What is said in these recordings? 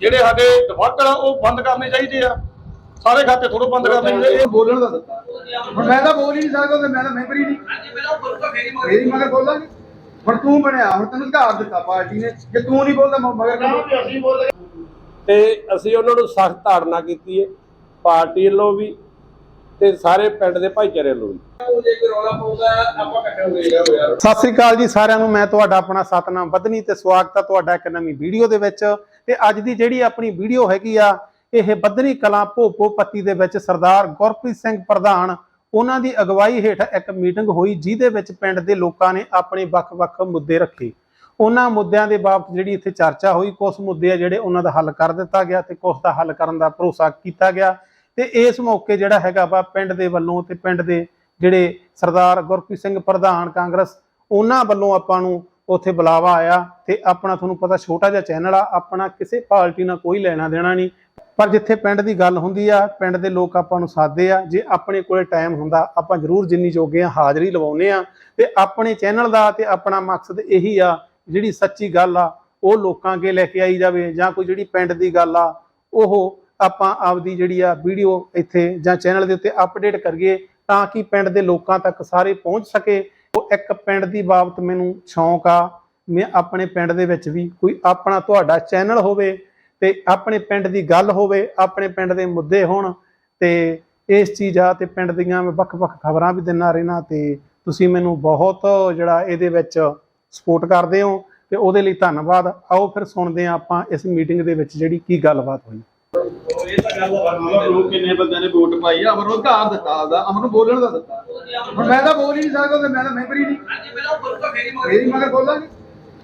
ਜਿਹੜੇ ਸਾਡੇ ਡਿਫਾਲਟਰ ਆ ਉਹ ਬੰਦ ਕਰਨੇ ਚਾਹੀਦੇ ਆ। ਸਾਰੇ ਖਾਤੇ ਥੋੜੋ ਬੰਦ ਕਰਨੇ ਚਾਹੀਦੇ ਇਹ ਬੋਲਣ ਦਾ ਦਿੱਤਾ ਹੁਣ ਮੈਂ ਤਾਂ ਬੋਲ ਹੀ ਨਹੀਂ ਸਕਦਾ ਤੇ ਮੈਂ ਤਾਂ ਮੈਂਬਰ ਹੀ ਨਹੀਂ। ਮੇਰੀ ਮਗਰ ਬੋਲਾਂਗੇ। ਹੁਣ ਤੂੰ ਬਣਿਆ ਹੁਣ ਤੈਨੂੰ ਅਧਿਕਾਰ ਦਿੱਤਾ ਪਾਰਟੀ ਨੇ। ਜੇ ਤੂੰ ਨਹੀਂ ਬੋਲਦਾ ਮਗਰ? ਤੇ ਅਸੀਂ ਉਹਨਾਂ ਨੂੰ ਸਖਤ ਤਾੜਨਾ ਕੀਤੀ ਹੈ ਪਾਰਟੀ ਵੱਲੋਂ ਵੀ ਤੇ ਸਾਰੇ ਪਿੰਡ ਦੇ ਭਾਈਚਾਰੇ ਵੱਲੋਂ ਵੀ। ਸਤਿ ਸ੍ਰੀ ਅਕਾਲ ਜੀ ਸਾਰਿਆਂ ਨੂੰ। ਮੈਂ ਤੁਹਾਡਾ ਆਪਣਾ ਸਤਨਾਮ ਬਦਨੀ ਤੇ ਸਵਾਗਤ ਹੈ ਤੁਹਾਡਾ ਇੱਕ ਨਵੀਂ ਵੀਡੀਓ ਦੇ ਵਿੱਚ। ਤੇ ਅੱਜ ਦੀ ਜਿਹੜੀ ਆਪਣੀ ਵੀਡੀਓ ਹੈਗੀ ਆ, ਇਹ ਬਦਨੀ ਕਲਾਂ ਭੋਪੋ ਪੱਤੀ ਦੇ ਵਿੱਚ ਸਰਦਾਰ ਗੁਰਪ੍ਰੀਤ ਸਿੰਘ ਪ੍ਰਧਾਨ, ਉਹਨਾਂ ਦੀ ਅਗਵਾਈ ਹੇਠ ਇੱਕ ਮੀਟਿੰਗ ਹੋਈ, ਜਿਹਦੇ ਵਿੱਚ ਪਿੰਡ ਦੇ ਲੋਕਾਂ ਨੇ ਆਪਣੇ ਵੱਖ-ਵੱਖ ਮੁੱਦੇ ਰੱਖੇ। ਉਹਨਾਂ ਮੁੱਦਿਆਂ ਦੇ ਬਾਬਤ ਜਿਹੜੀ ਇੱਥੇ ਚਰਚਾ ਹੋਈ ਕੁਝ ਮੁੱਦੇ ਆ ਜਿਹੜੇ ਉਹਨਾਂ ਦਾ ਹੱਲ ਕਰ ਦਿੱਤਾ ਗਿਆ ਤੇ ਕੁਝ ਦਾ ਹੱਲ ਕਰਨ ਦਾ ਭਰੋਸਾ ਕੀਤਾ ਗਿਆ। ਤੇ ਇਸ ਮੌਕੇ ਜਿਹੜਾ ਹੈਗਾ ਵਾ, ਪਿੰਡ ਦੇ ਵੱਲੋਂ ਤੇ ਪਿੰਡ ਦੇ ਜਿਹੜੇ ਸਰਦਾਰ ਗੁਰਪ੍ਰੀਤ ਸਿੰਘ ਪ੍ਰਧਾਨ ਕਾਂਗਰਸ, ਉਹਨਾਂ ਵੱਲੋਂ ਆਪਾਂ ਨੂੰ ਉੱਥੇ ਬੁਲਾਵਾ ਆਇਆ ਤੇ ਆਪਣਾ ਤੁਹਾਨੂੰ ਪਤਾ ਛੋਟਾ ਜਿਹਾ ਚੈਨਲ ਆ, ਆਪਣਾ ਕਿਸੇ ਪਾਰਟੀ ਨਾਲ ਕੋਈ ਲੈਣਾ ਦੇਣਾ ਨਹੀਂ। ਪਰ ਜਿੱਥੇ ਪਿੰਡ ਦੀ ਗੱਲ ਹੁੰਦੀ ਆ, ਪਿੰਡ ਦੇ ਲੋਕ ਆਪਾਂ ਨੂੰ ਸਾਦੇ ਆ, ਜੇ ਆਪਣੇ ਕੋਲੇ ਟਾਈਮ ਹੁੰਦਾ, ਆਪਾਂ ਜ਼ਰੂਰ ਜਿੰਨੀ ਜੋਗੇ ਆ, ਹਾਜ਼ਰੀ ਲਵਾਉਨੇ ਆ। ਤੇ ਆਪਣੇ ਚੈਨਲ ਦਾ ਤੇ ਆਪਣਾ ਮਕਸਦ ਇਹੀ ਆ, ਜਿਹੜੀ ਸੱਚੀ ਗੱਲ ਆ, ਉਹ ਲੋਕਾਂ ਅੱਗੇ ਲੈ ਕੇ ਆਈ ਜਾਵੇ ਜਾਂ ਕੋਈ ਜਿਹੜੀ ਪਿੰਡ ਦੀ ਗੱਲ ਆ, ਉਹ ਆਪਾਂ ਆਪਦੀ ਜਿਹੜੀ ਆ ਵੀਡੀਓ ਇੱਥੇ ਜਾਂ ਚੈਨਲ ਦੇ ਉੱਤੇ ਅਪਡੇਟ ਕਰੀਏ ਤਾਂ ਕਿ ਪਿੰਡ ਦੇ ਲੋਕਾਂ ਤੱਕ ਸਾਰੇ ਪਹੁੰਚ ਸਕੇ ਉਹ ਇੱਕ ਪਿੰਡ ਦੀ ਬਾਬਤ ਮੈਨੂੰ ਸ਼ੌਂਕ ਆ। ਮੈਂ ਆਪਣੇ ਪਿੰਡ ਦੇ ਵਿੱਚ ਵੀ ਕੋਈ ਆਪਣਾ ਤੁਹਾਡਾ ਚੈਨਲ ਹੋਵੇ ਤੇ ਆਪਣੇ ਪਿੰਡ ਦੀ ਗੱਲ ਹੋਵੇ, ਆਪਣੇ ਪਿੰਡ ਦੇ ਮੁੱਦੇ ਹੋਣ ਤੇ ਇਸ ਚੀਜ਼ ਆ ਤੇ ਪਿੰਡ ਦੀਆਂ ਮੈਂ ਵੱਖ-ਵੱਖ ਖਬਰਾਂ ਵੀ ਦਿੰਦਾ ਰਹਿਣਾ ਤੇ ਤੁਸੀਂ ਮੈਨੂੰ ਬਹੁਤ ਜਿਹੜਾ ਇਹਦੇ ਵਿੱਚ ਸਪੋਰਟ ਕਰਦੇ ਹੋ ਤੇ ਉਹਦੇ ਲਈ ਧੰਨਵਾਦ। ਆਓ ਫਿਰ ਸੁਣਦੇ ਹਾਂ ਆਪਾਂ ਇਸ ਮੀਟਿੰਗ ਦੇ ਵਿੱਚ ਜਿਹੜੀ ਕੀ ਗੱਲਬਾਤ ਹੋਈ। ਨੂੰ ਕਿੰਨੇ ਬੰਦਿਆਂ ਨੇ ਵੋਟ ਪਾਈ ਆ ਅਮਰ ਨੂੰ ਅਧਿਕਾਰ ਦਿੱਤਾ ਆਪਦਾ ਅਮਰ ਨੂੰ ਬੋਲਣ ਦਾ ਦਿੱਤਾ ਹੁਣ ਮੈਂ ਤਾਂ ਬੋਲ ਹੀ ਨਹੀਂ ਸਕਦਾ ਤੇ ਮੈਂ ਤਾਂ ਮੈਂਬਰ ਹੀ ਨਹੀਂ ਮੇਰੀ ਮਗਰ ਬੋਲਾਂਗੇ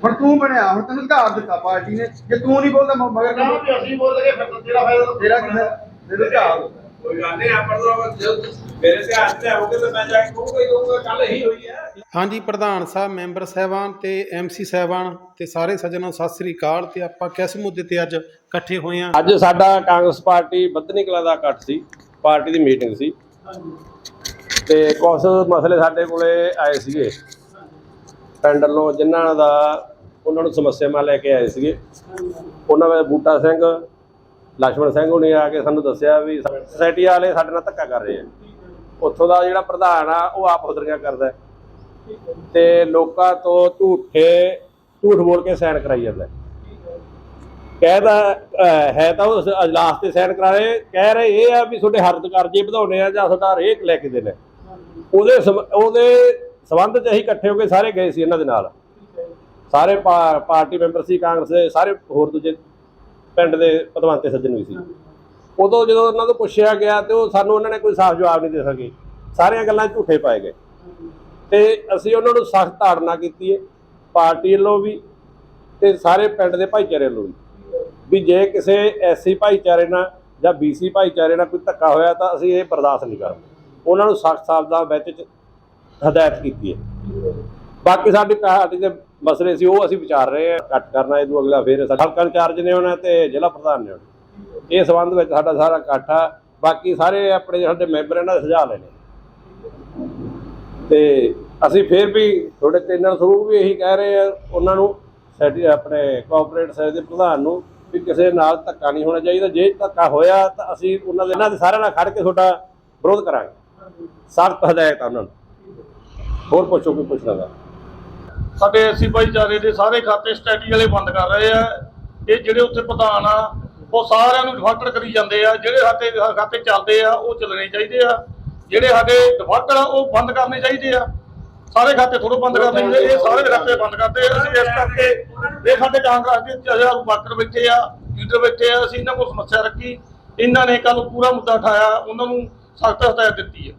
ਹੁਣ ਤੂੰ ਬਣਿਆ ਹੁਣ ਤੈਨੂੰ ਅਧਿਕਾਰ ਦਿੱਤਾ ਪਾਰਟੀ ਨੇ ਜੇ ਤੂੰ ਨਹੀਂ ਬੋਲਦਾ ਮਗਰ? ਅਸੀਂ ਬੋਲ ਲਗੇ ਫਿਰ ਤੇਰਾ ਫਾਇਦਾ ਤੇਰਾ ਕੀ ਫਾਇਦਾ? ਤੈਨੂੰ ਅਧਿਕਾਰ। ਕੋਈ ਗੱਲ ਨਹੀਂ ਆਪਾਂ ਤਾਂ ਮੇਰੇ ਧਿਆਨ ਚ ਆਉਗੇ ਤਾਂ ਮੈਂ ਜਾ ਕੇ ਕਹੂੰਗਾ ਹੀ ਕਹੂੰਗਾ ਕੱਲ ਹੀ ਹੋਈ ਹੈ। ਹਾਂਜੀ ਪ੍ਰਧਾਨ ਸਾਹਿਬ ਮੈਂਬਰ ਸਾਹਿਬਾਨ ਤੇ ਐਮਸੀ ਸਾਹਿਬਾਨ ਤੇ ਸਾਰੇ ਸੱਜਣਾਂ ਸਤਿ ਸ੍ਰੀ ਅਕਾਲ ਤੇ ਆਪਾਂ ਕਿਸ ਮੁੱਦੇ ਤੇ ਅੱਜ ਇਕੱਠੇ ਹੋਏ ਆ ਅੱਜ ਸਾਡਾ ਕਾਂਗਰਸ ਪਾਰਟੀ ਬੱਧਨੀ ਕਲਾ ਦਾ ਇਕੱਠ ਸੀ ਪਾਰਟੀ ਦੀ ਮੀਟਿੰਗ ਸੀ। ਤੇ ਕੁਝ ਮਸਲੇ ਸਾਡੇ ਕੋਲੇ ਆਏ ਸੀਗੇ। ਪਿੰਡ ਵੱਲੋਂ ਜਿਨ੍ਹਾਂ ਦਾ ਉਹਨਾਂ ਨੂੰ ਸਮੱਸਿਆਵਾਂ ਲੈ ਕੇ ਆਏ ਸੀਗੇ। ਉਹਨਾਂ ਵਿੱਚ ਬੂਟਾ ਸਿੰਘ ਲక్ష్మణ ਸਿੰਘ ਉਹਨੇ ਆ ਕੇ ਸਾਨੂੰ ਦੱਸਿਆ ਵੀ ਸੋਸਾਇਟੀ ਵਾਲੇ ਸਾਡੇ ਨਾਲ ਧੱਕਾ ਕਰ ਰਹੇ ਆ। ਉੱਥੋਂ ਦਾ ਜਿਹੜਾ ਪ੍ਰਧਾਨ ਆ, ਉਹ ਆਪ ਹੁਦਰੀਆਂ ਕਰਦਾ ਤੇ ਲੋਕਾਂ ਤੋਂ ਝੂਠੇ, ਝੂਠ ਬੋਲ ਕੇ ਸਾਈਨ ਕਰਾਈ ਜਾਂਦਾ ਕਹਿਦਾ ਹੈ ਤਾਂ ਉਸ ਅਜਲਾਸ ਤੇ ਸਾਈਨ ਕਰਾ ਰਹੇ। ਕਹਿ ਰਹੇ ਇਹ ਆ ਵੀ ਤੁਹਾਡੇ ਹਰਦ ਕਰਜੇ ਵਧਾਉਣੇ ਆ ਜਾਂ ਤੁਹਾਡਾ ਰੇਕ ਲੈ ਕੇ ਦੇਣਾ ਉਹਦੇ ਉਹਦੇ ਸਬੰਧ ਚ ਅਸੀਂ ਇਕੱਠੇ ਹੋ ਕੇ ਸਾਰੇ ਗਏ ਸੀ ਇਹਨਾਂ ਦੇ ਨਾਲ। ਸਾਰੇ ਪਾਰਟੀ ਮੈਂਬਰ ਸੀ ਕਾਂਗਰਸ ਦੇ, ਸਾਰੇ ਹੋਰ ਦੂਜੇ ਪਿੰਡ ਦੇ ਪਦਵੰਤੇ ਸੱਜਣ ਵੀ ਸੀ। ਉਦੋਂ ਜਦੋਂ ਉਹਨਾਂ ਤੋਂ ਪੁੱਛਿਆ ਗਿਆ ਤੇ ਉਹ ਸਾਨੂੰ ਉਹਨਾਂ ਨੇ ਕੋਈ ਸਾਫ਼ ਜਵਾਬ ਨਹੀਂ ਦੇ ਸਕੇ। ਸਾਰੀਆਂ ਗੱਲਾਂ ਝੂਠੇ ਪਾਏ ਗਏ। ਤੇ ਅਸੀਂ ਉਹਨਾਂ ਨੂੰ ਸਖਤ ਧਾਰਨਾ ਕੀਤੀ ਹੈ ਪਾਰਟੀ ਵੱਲੋਂ ਵੀ ਤੇ ਸਾਰੇ ਪਿੰਡ ਦੇ ਭਾਈਚਾਰੇ ਵੱਲੋਂ ਵੀ। ਵੀ ਜੇ ਕਿਸੇ ਐਸਸੀ ਭਾਈਚਾਰੇ ਨਾਲ ਜਾਂ ਬੀਸੀ ਭਾਈਚਾਰੇ ਨਾਲ ਕੋਈ ਧੱਕਾ ਹੋਇਆ ਤਾਂ ਅਸੀਂ ਇਹ ਬਰਦਾਸ਼ਤ ਨਹੀਂ ਕਰਦੇ ਉਹਨਾਂ ਨੂੰ ਸਖਤ ਸ਼ਬਦਾਂ ਵਿੱਚ ਹਦਾਇਤ ਕੀਤੀ ਹੈ ਬਾਕੀ ਸਾਡੀ ਪਾਰਟੀ ਦੇ ਮਸਲੇ ਸੀ, ਉਹ ਅਸੀਂ ਵਿਚਾਰ ਰਹੇ ਹਾਂ ਕੱਟ ਕਰਨਾ ਇਹ ਅਗਲਾ ਫਿਰ ਸਾਡਾ ਹਲਕਾ ਨੇ ਹੋਣਾ ਤੇ ਜ਼ਿਲ੍ਹਾ ਪ੍ਰਧਾਨ ਨੇ ਹੋਣਾ ਇਹ ਸੰਬੰਧ ਵਿੱਚ ਸਾਡਾ ਸਾਰਾ ਇਕੱਠ ਆ, ਬਾਕੀ ਸਾਰੇ ਆਪਣੇ ਸਾਡੇ ਮੈਂਬਰ ਇਹਨਾਂ ਦੇ ਸੁਝਾਅ ਲੈਣੇ। ਤੇ ਅਸੀਂ ਫਿਰ ਵੀ ਤੁਹਾਡੇ ਚੈਨਲ ਥਰੂ ਵੀ ਇਹੀ ਕਹਿ ਰਹੇ ਆ ਉਹਨਾਂ ਨੂੰ, ਸਾਡੇ ਆਪਣੇ ਕੋਆਪਰੇਟ ਸਾਈਡ ਦੇ ਪ੍ਰਧਾਨ ਨੂੰ, ਵੀ ਕਿਸੇ ਨਾਲ ਧੱਕਾ ਨਹੀਂ ਹੋਣਾ ਚਾਹੀਦਾ। ਜੇ ਧੱਕਾ ਹੋਇਆ ਤਾਂ ਅਸੀਂ ਉਹਨਾਂ ਦੇ, ਇਹਨਾਂ ਦੇ ਸਾਰਿਆਂ ਨਾਲ ਖੜ ਕੇ ਤੁਹਾਡਾ ਵਿਰੋਧ ਕਰਾਂਗੇ। ਸਖਤ ਹਦਾਇਤ ਆ ਉਹਨਾਂ ਨੂੰ। ਹੋਰ ਪੁੱਛੋ ਕੋਈ ਪੁੱਛਣਾ ਦਾ ਸਾਡੇ ਐਸੀ ਭਾਈਚਾਰੇ ਦੇ ਸਾਰੇ ਖਾਤੇ ਸਟੈਟੀ ਵਾਲੇ ਬੰਦ ਕਰ ਰਹੇ ਆ। ਇਹ ਜਿਹੜੇ ਉੱਥੇ ਪ੍ਰਧਾਨ ਆ, ਉਹ ਸਾਰਿਆਂ ਨੂੰ ਡਿਫਾਲਟਰ ਕਰੀ ਜਾਂਦੇ ਆ। ਜਿਹੜੇ ਸਾਡੇ ਖਾਤੇ ਚੱਲਦੇ ਆ, ਉਹ ਚੱਲਣੇ ਚਾਹੀਦੇ ਆ। ਜਿਹੜੇ ਸਾਡੇ ਡਿਫਾਲਟਰ ਆ, ਉਹ ਬੰਦ ਕਰਨੇ ਚਾਹੀਦੇ ਆ। ਸਾਰੇ ਖਾਤੇ ਥੋੜੋ ਬੰਦ ਕਰਨੇ ਚਾਹੀਦੇ ਇਹ ਸਾਰੇ ਖਾਤੇ ਬੰਦ ਕਰਦੇ ਆ। ਅਸੀਂ ਇਸ ਕਰਕੇ ਇਹ ਸਾਡੇ ਕਾਂਗਰਸ ਦੇ ਹਜ਼ਾਰ ਵਰਕਰ ਬੈਠੇ ਆ, ਲੀਡਰ ਬੈਠੇ ਆ। ਅਸੀਂ ਇਹਨਾਂ ਕੋਲ ਸਮੱਸਿਆ ਰੱਖੀ। ਇਹਨਾਂ ਨੇ ਕੱਲ ਪੂਰਾ ਮੁੱਦਾ ਉਠਾਇਆ। ਉਹਨਾਂ ਨੂੰ ਸਖਤ ਹਦਾਇਤ ਦਿੱਤੀ ਹੈ